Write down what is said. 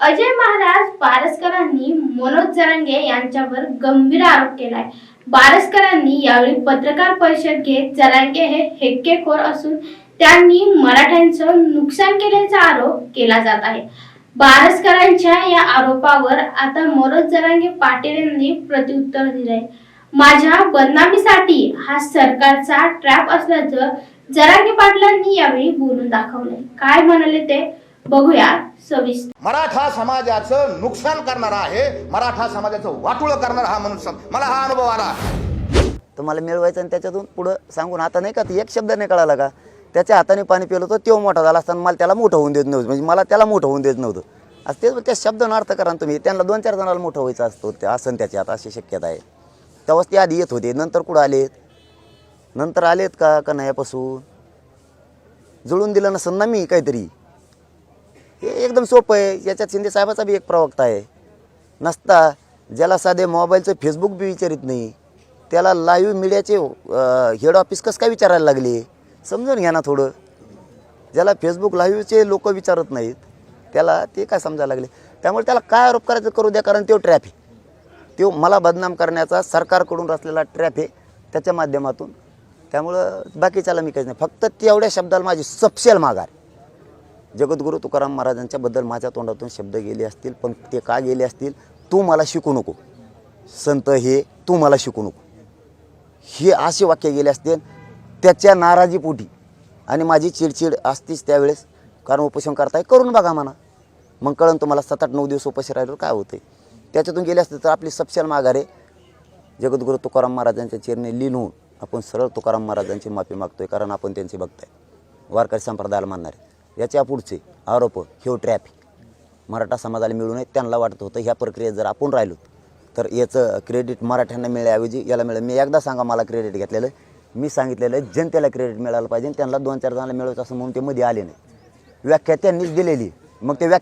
अजय महाराज बारसकरांनी मनोज जरांगे यांच्यावर गंभीर आरोप केलाय. बारसकरांनी यावेळी पत्रकार परिषद घेत जरांगे हे हेक्केखोर असून त्यांनी मराठ्यांचं नुकसान केल्याचा आरोप केला जात आहे. बारसकरांच्या या आरोपावर आता मनोज जरांगे पाटील यांनी प्रत्युत्तर दिलंय. माझ्या बदनामीसाठी हा सरकारचा ट्रॅप असल्याचं जरांगे पाटलांनी यावेळी बोलून दाखवलंय. काय म्हणाले ते? बघूया सविस्तर. मराठा समाजाचं नुकसान करणारा आहे मराठा समाजाचं वाटोळ करणारा हा मनुष्य. मला हा अनुभव आला. तर मला मिळवायचं आणि त्याच्यातून पुढं सांगून आता नाही का ती एक शब्द नाही कळाला का? त्याच्या हाताने पाणी पिलं होतं तो मोठा झाला असताना मला त्याला मोठं होऊन देत नव्हतं. म्हणजे मला त्याला मोठं होऊन देत नव्हतं. असं ते त्या शब्दानं अर्थ करा ना तुम्ही. त्यांना दोन चार जणाला मोठं व्हायचं असतो ते असं त्याच्यात अशी शक्यता आहे. तेव्हाच ते आधी येत होते. नंतर कुठं आलेत? नंतर आलेत का? का नाही यापासून? जुळून दिलं नसेल ना मी काहीतरी? हे एकदम सोपं आहे. याच्यात शिंदे साहेबाचा बी एक प्रवक्ता आहे. नसता ज्याला साधे मोबाईलचं फेसबुक बी विचारित नाही त्याला लाईव्ह मीडियाचे हेड ऑफिस कसं काय विचारायला लागले? समजून घ्या ना थोडं. ज्याला फेसबुक लाईव्हचे लोक विचारत नाहीत त्याला ते काय समजायला लागले? त्यामुळे त्याला काय आरोप करायचं करू द्या कारण तो ट्रॅप आहे. तो मला बदनाम करण्याचा सरकारकडून असलेला ट्रॅप आहे त्याच्या माध्यमातून. त्यामुळं बाकीच्याला मी काहीच नाही. फक्त तेवढ्या शब्दाला माझी सपशेल माघार. जगद्गुरू तुकाराम महाराजांच्याबद्दल माझ्या तोंडातून शब्द गेले असतील पण ते का गेले असतील तू मला शिकू नको. संत हे तू मला शिकू नको. हे असे वाक्य गेले असतील त्याच्या नाराजीपोटी आणि माझी चिडचिड असतीच त्यावेळेस कारण उपोषण करताय करून बघा म्हणा. मग कळण तुम्हाला सात आठ नऊ दिवस उपाशी राहिल्यावर काय होते त्याच्यातून गेले असते तर आपली सपशाल माघारे जगद्गुरू तुकाराम महाराजांच्या चरणी लीन होऊन आपण सरळ तुकाराम महाराजांची माफी मागतोय कारण आपण त्यांची बघताय वारकरी संप्रदायाला मानणारे. याच्या पुढचे आरोप ह्यो ट्रॅप मराठा समाजाला मिळू नये त्यांना वाटत होतं ह्या प्रक्रियेत जर आपण राहिलो तर याचं क्रेडिट मराठ्यांना मिळण्याऐवजी याला मिळेल. मी एकदा सांगा मला क्रेडिट घेतलेलं मी सांगितलेलं जनतेला क्रेडिट मिळालं पाहिजे त्यांना दोन चार जणांना मिळवायचं असं म्हणून ते मध्ये आले नाही. व्याख्या त्यांनीच दिलेली मग ते व्याख्या